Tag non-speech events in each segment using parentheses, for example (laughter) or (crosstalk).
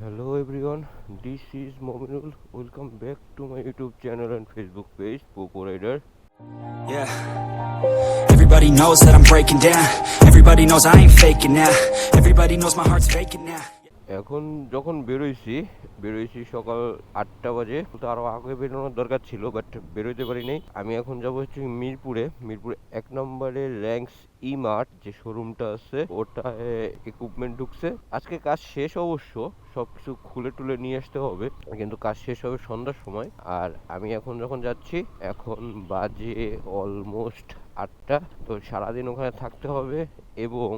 hello everyone this is mominul. Welcome back to my youtube channel and facebook page poco rider. Yeah. Everybody knows that i'm breaking down. Everybody knows i ain't faking now. Everybody knows my heart's breaking now. এখন যখন বেরোইছি বেরোইছি সকাল আটটা বাজে, তো আরও আগে বেরোনোর দরকার ছিল বাট বেরোইতে পারি নাই আমি এখন যাব হচ্ছে মিরপুরে। মিরপুর এক নম্বরে র্যাঙ্কস ই মার্ট যে শোরুমটা আছে, ওটায় ইকুইপমেন্ট ঢুকছে। আজকে কাজ শেষ অবশ্য সবকিছু খুলে টুলে নিয়ে আসতে হবে, কিন্তু কাজ শেষ হবে সন্ধ্যার সময়। আর আমি এখন যখন যাচ্ছি, এখন বাজে অলমোস্ট আটটা, তো সারাদিন ওখানে থাকতে হবে এবং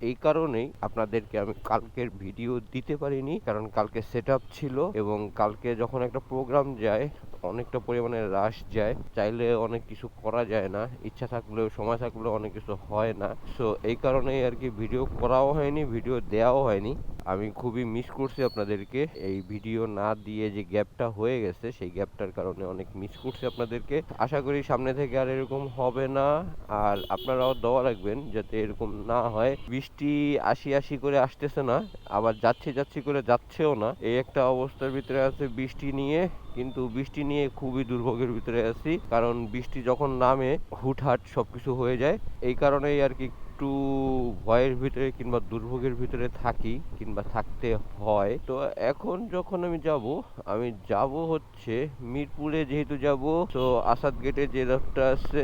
এই কারণেই আপনাদেরকে আমি কালকের ভিডিও দিতে পারিনি, কারণ কালকে সেট ছিল এবং কালকে যখন একটা প্রোগ্রাম যায়, অনেকটা পরিমাণে রাশ যায়, চাইলে অনেক কিছু করা যায় না, ইচ্ছা থাকলেও, সময় থাকলেও অনেক কিছু হয় না। সো এই কারণেই আর কি ভিডিও করাও হয়নি ভিডিও দেওয়াও হয়নি। আমি খুবই মিস করছি আপনাদেরকে। এই ভিডিও না দিয়ে যে গ্যাপটা হয়ে গেছে, সেই গ্যাপটার কারণে অনেক মিস করছি আপনাদেরকে। আশা করি সামনে থেকে আর এরকম হবে না। আর আপনারাও দোয়া রাখবেন যাতে এরকম না হয়। বৃষ্টি আসি আসি করে আসতেছে না, আবার যাচ্ছে যাচ্ছি করে যাচ্ছেও না। এই একটা অবস্থার ভিতরে আছে বৃষ্টি নিয়ে, কিন্তু বৃষ্টি নিয়ে খুবই দুর্ভোগের ভিতরে আছি। কারণ বৃষ্টি যখন নামে, হুটহাট সবকিছু হয়ে যায়। এই কারণেই আর কি একটু ভয়ের ভিতরে কিংবা দুর্ভোগের ভিতরে থাকি কিংবা থাকতে হয়। তো এখন যখন আমি যাব আমি যাব হচ্ছে মিরপুরে যেহেতু যাব, তো আসাদ গেটে যে রোডটা আছে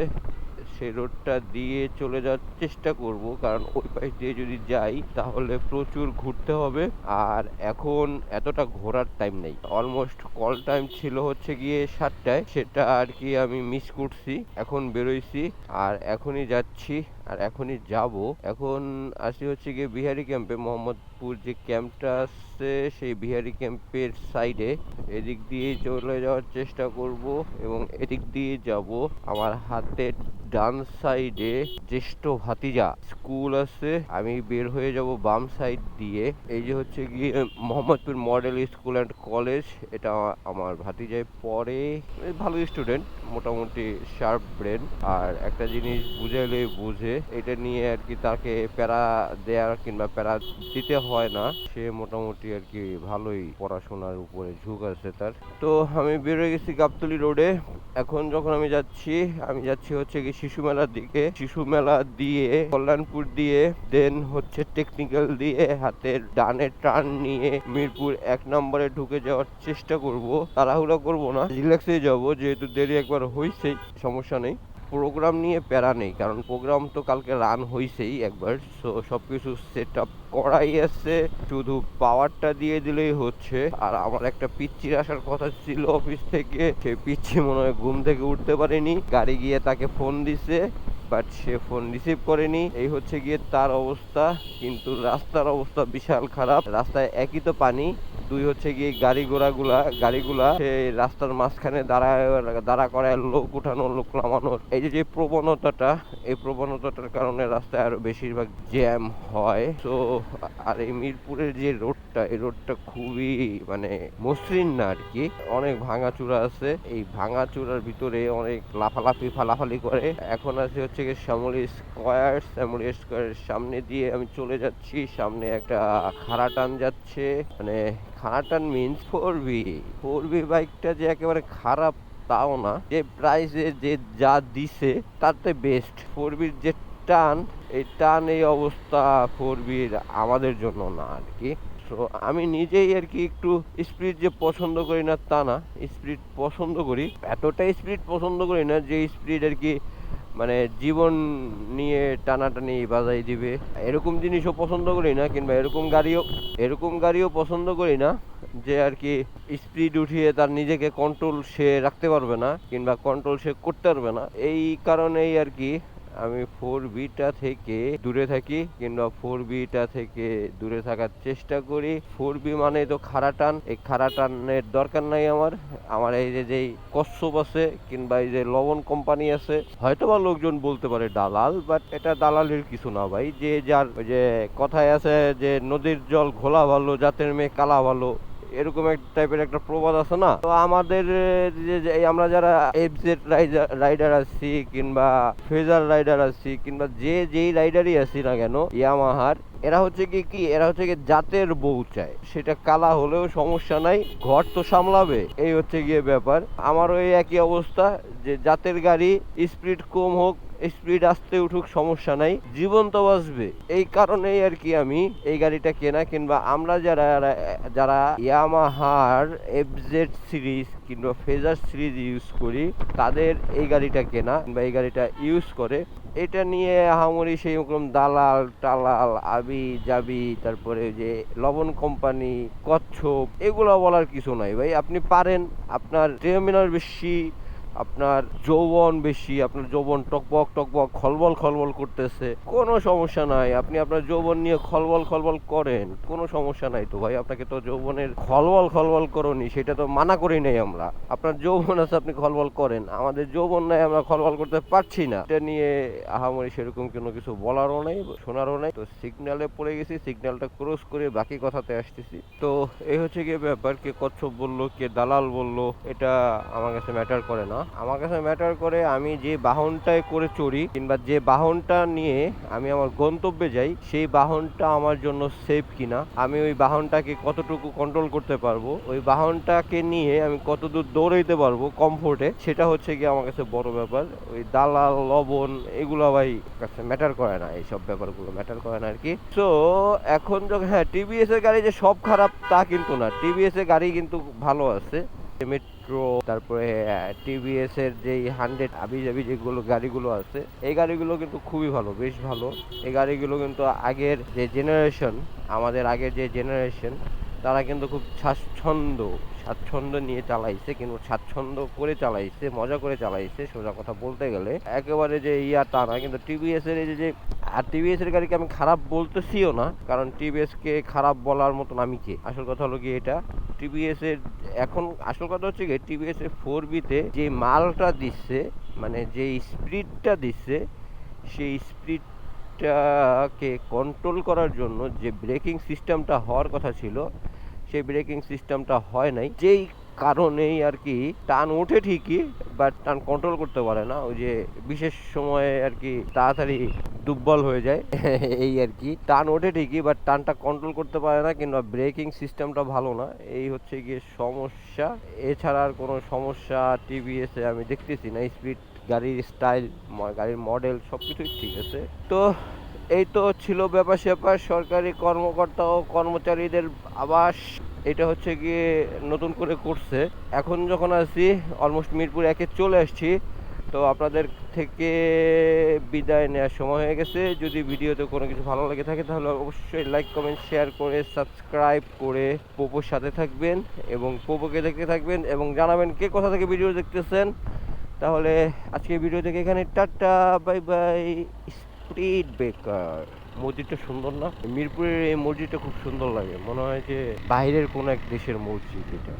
সেই রোডটা দিয়ে চলে যাওয়ার চেষ্টা করব। কারণ ওই পাশ দিয়ে যদি যাই, তাহলে প্রচুর ঘুরতে হবে। আর এখন এতটা ঘোরার টাইম নেই। অলমোস্ট কল টাইম ছিল হচ্ছে গিয়ে সাতটায়। সেটা আর কি আমি মিস করছি। এখন বেরোইছি। আর এখনই যাচ্ছি আর এখনই যাব। এখন আসি হচ্ছে গিয়ে বিহারি ক্যাম্পে মোহাম্মদপুর যে ক্যাম্পটা আছে সেই বিহারি ক্যাম্পের সাইডে এদিক দিয়ে চলে যাওয়ার চেষ্টা করব এবং এদিক দিয়ে যাব আমার হাতে ডান সাইডে জ্যেষ্ঠ ভাতিজা। স্কুল আছে, আমি বের হয়ে যাব বাম সাইড দিয়ে। এই যে হচ্ছে গিয়ে Mohammadpur model school and college এটা আমার ভাতিজায় পড়ে। ভালো স্টুডেন্ট মোটামুটি শার্প ব্রেন আর একটা জিনিস বুঝাইলে বুঝে, এটা নিয়ে আর কি তাকে প্যারা দেওয়ার কিংবা প্যারা দিতে হয় না। সে মোটামুটি আর কি ভালোই পড়াশোনার উপরে ঝুঁক আছে তার। তো আমি বেরোয় গেছি গাবতলি রোডে এখন যখন আমি যাচ্ছি আমি যাচ্ছি হচ্ছে কি শিশু মেলার দিকে। শিশু মেলা দিয়ে, কল্যাণপুর দিয়ে দেন হচ্ছে টেকনিক্যাল দিয়ে, হাতের ডানে টার্ন নিয়ে মিরপুর এক নম্বরে ঢুকে যাওয়ার চেষ্টা করব। তাড়াহুড়া করব না। রিল্যাক্সে যাব, যেহেতু দেরি একবার হয়েছেই সমস্যা নেই। প্রোগ্রাম নিয়ে প্যারা নেই, কারণ প্রোগ্রাম তো কালকে রান হয়েছেই একবার। সো সব কিছু সেট আপ করাই আছে। শুধু পাওয়ারটা দিয়ে দিলেই হচ্ছে। আর আমার একটা পিচ্চির আসার কথা ছিল অফিস থেকে। সে পিচ্ছি মনে হয় ঘুম থেকে উঠতে পারেনি। গাড়ি গিয়ে তাকে ফোন দিছে বাট সে ফোন রিসিভ করেনি। এই হচ্ছে গিয়ে তার অবস্থা। কিন্তু রাস্তার অবস্থা বিশাল খারাপ। রাস্তায় একই তো পানি। দুই হচ্ছে গিয়ে গাড়ি ঘোড়াগুলা, গাড়িগুলা সেই রাস্তার মাঝখানে দাঁড়ায়, দাঁড়া করায়, লোক উঠানো, লোক নামানোর। এই যে যে প্রবণতাটা এই প্রবণতাটার কারণে রাস্তায় আরও বেশিরভাগ জ্যাম হয়। তো, আর এই মিরপুরের যে রোডটা, এই রোডটা খুবই মানে মসৃণ না আর কি অনেক ভাঙাচুরা আছে। এই ভাঙাচুরার ভিতরে অনেক লাফালাফি, ফালাফালি করে। এখন আছে হচ্ছে গিয়ে শ্যামলী স্কোয়ার। শ্যামলী স্কোয়ারের সামনে দিয়ে আমি চলে যাচ্ছি। সামনে একটা খাড়া টান যাচ্ছে। মানে খারাটান means four B four B বাইকটা যে একেবারে খারাপ তাও না। যে প্রাইসে যে যা দিছে, তাতে বেস্ট ফোর বির যে টান, এই টান, এই অবস্থা ফোর বির আমাদের জন্য না আর কি। সো আমি নিজেই আর কি একটু স্পিড যে পছন্দ করি না, তা না। স্পিড পছন্দ করি। এতটা স্পিড পছন্দ করি না যে স্পিড আর কি মানে জীবন নিয়ে টানাটানি বাজাই দিবে। এরকম জিনিসও পছন্দ করি না, কিংবা এরকম গাড়িও এরকম গাড়িও পছন্দ করি না, যে আর কি স্পিড উঠিয়ে তার নিজেকে কন্ট্রোল সে রাখতে পারবে না, কিংবা কন্ট্রোল সে করতে পারবে না। এই কারণেই আর কি আমি ফোর বিটা থেকে দূরে থাকি কিংবা ফোর বিটা থেকে দূরে থাকার চেষ্টা করি। ফোর বি মানে তো খাড়া টান। এই খাড়া টানের দরকার নাই আমার। আমার এই যে যেই কশ্যপ আছে কিংবা এই যে লবণ কোম্পানি আছে হয়তো বা লোকজন বলতে পারে দালাল বাট এটা দালালের কিছু না ভাই। যে যার যে কথায় আছে যে, নদীর জল ঘোলা ভালো, জাতের মেয়ে কালা ভালো। এরকম এক টাইপের একটা প্রবাদ আছে না? তো আমাদের যে আমরা যারা এফজেড রাইডার আছি কিংবা ফেজার রাইডার আছি কিংবা যে, যেই রাইডারই আছি না কেন ইয়ামাহার এরা হচ্ছে কি কি? এরা হচ্ছে কি জাতের বউ চায়। সেটা কালা হলেও সমস্যা নাই, ঘর তো সামলাবে, এই হচ্ছে গিয়ে ব্যাপার। আমারও এই একই অবস্থা, যে জাতের গাড়ি স্পিড কম হোক স্পিড আসতে উঠুক, সমস্যা নাই জীবন তো বাঁচবে। এই কারণেই আর কি আমি এই গাড়িটা কেনা, কিংবা আমরা যারা যারা ইয়ামাহার এফজেড সিরিজ কিংবা ফেজার সিরিজ ইউজ করি, তাদের এই গাড়িটা কেনা, কিংবা এই গাড়িটা ইউজ করে। এটা নিয়ে আহামরি সেই রকম দালাল, টালাল আবি জাবি তারপরে যে লবণ কোম্পানি, কচ্ছপ, এগুলো বলার কিছু নাই। ভাই, আপনি পারেন, আপনার টেমিনার বেশি আপনার যৌবন বেশি, আপনার যৌবন টকবক টকবক, খলবল খলবল করতেছে, কোনো সমস্যা নাই। আপনি আপনার যৌবন নিয়ে খলবল খলবল করেন, কোনো সমস্যা নাই তো ভাই। আপনাকে তো যৌবনের খলবল খলবল করনি, সেটা তো মানা করি নাই আমরা। আপনার যৌবন আছে, আপনি খলবল করেন। আমাদের যৌবন নাই, আমরা খলবল করতে পারছি না। এটা নিয়ে আহামরি সেরকম কোনো কিছু বলারও নেই, শোনারও নেই। তো সিগন্যালে পড়ে গেছি, সিগন্যালটা ক্রস করে বাকি কথাতে আসতেছি। তো এই হচ্ছে গিয়ে ব্যাপার, কে কচ্ছপ বলল, কে দালাল বলল, এটা আমার কাছে ম্যাটার করে না। আমার কাছে ম্যাটার করে আমি যে বাহনটায় করে চড়ি কিংবা যে বাহনটা নিয়ে আমি আমার গন্তব্যে যাই, সেই বাহনটা আমার জন্য সেফ কিনা, আমি ওই বাহনটাকে কতটুকু কন্ট্রোল করতে পারব, ওই বাহনটাকে নিয়ে আমি কতদূর দৌড়াইতে পারব কমফোর্টে সেটা হচ্ছে গিয়ে আমার কাছে বড় ব্যাপার। ওই দালাল, লবণ এগুলো ভাই কাছে ম্যাটার করে না, এইসব ব্যাপারগুলো ম্যাটার করে না আর কি তো এখন যখন হ্যাঁ টিভিএস এর গাড়ি যে সব খারাপ তা কিন্তু না টিভিএস এর গাড়ি কিন্তু ভালো আছে। মেট্রো তারপরে টিভিএস এর যে হান্ড্রেড আবি জাবি যেগুলো গাড়িগুলো আছে, এই গাড়িগুলো কিন্তু খুবই ভালো, বেশ ভালো। এই গাড়িগুলো কিন্তু আগের যে জেনারেশন আমাদের আগের যে জেনারেশন তারা কিন্তু খুব স্বাচ্ছন্দ্য স্বাচ্ছন্দ্য নিয়ে চালাইছে, কিন্তু স্বাচ্ছন্দ্য করে চালাইছে, মজা করে চালাইছে সোজা কথা বলতে গেলে। একেবারে যে ইয়া তা না, কিন্তু টিভিএস এর যে- আর টিভিএস এর গাড়িকে আমি খারাপ বলতেছিও না, কারণ টিভিএস কে খারাপ বলার মতন আমি কে? আসল কথা হলো কি এটা? টিভিএস এর এখন, আসল কথা হচ্ছে কি টিভিএস এর ফোর বিতে যে মালটা দিচ্ছে মানে যে স্পিডটা দিচ্ছে, সেই স্পিডটাকে কন্ট্রোল করার জন্য যে ব্রেকিং সিস্টেমটা হওয়ার কথা ছিল সেই ব্রেকিং সিস্টেমটা হয় নাই, যেই কারণেই আর কি টান ওঠে ঠিকই বাট টান কন্ট্রোল করতে পারে না। ওই যে বিশেষ সময়ে আর কি তাড়াতাড়ি দুর্বল হয়ে যায়, (laughs) এই আর কি। টান ওঠে ঠিকই বাট টানটা কন্ট্রোল করতে পারে না কিংবা ব্রেকিং সিস্টেমটা ভালো না, এই হচ্ছে গিয়ে সমস্যা। এছাড়া আর কোনো সমস্যা টিভিএস আমি দেখতেছি না স্পিড গাড়ির স্টাইল গাড়ির মডেল সব কিছুই ঠিক আছে। তো এই তো ছিল ব্যাপার স্যাপার, সরকারি কর্মকর্তা ও কর্মচারীদের আবাস। এটা হচ্ছে গিয়ে নতুন করে করছে। এখন যখন আসি অলমোস্ট মিরপুর একে চলে আসছি। তো আপনাদের থেকে বিদায় নেওয়ার সময় হয়ে গেছে। যদি ভিডিওতে কোনো কিছু ভালো লেগে থাকে, তাহলে অবশ্যই লাইক কমেন্ট শেয়ার করে সাবস্ক্রাইব করে পোপোর সাথে থাকবেন এবং পোপোকে দেখতে থাকবেন এবং জানাবেন কে কোথা থেকে ভিডিও দেখতেছেন। তাহলে আজকে ভিডিও থেকে এখানে টাটা বাই বাই স্পিড বেকার। মসজিদটা সুন্দর না? মিরপুরের এই মসজিদটা খুব সুন্দর লাগে। মনে হয় যে বাইরের কোনো এক দেশের মসজিদ এটা।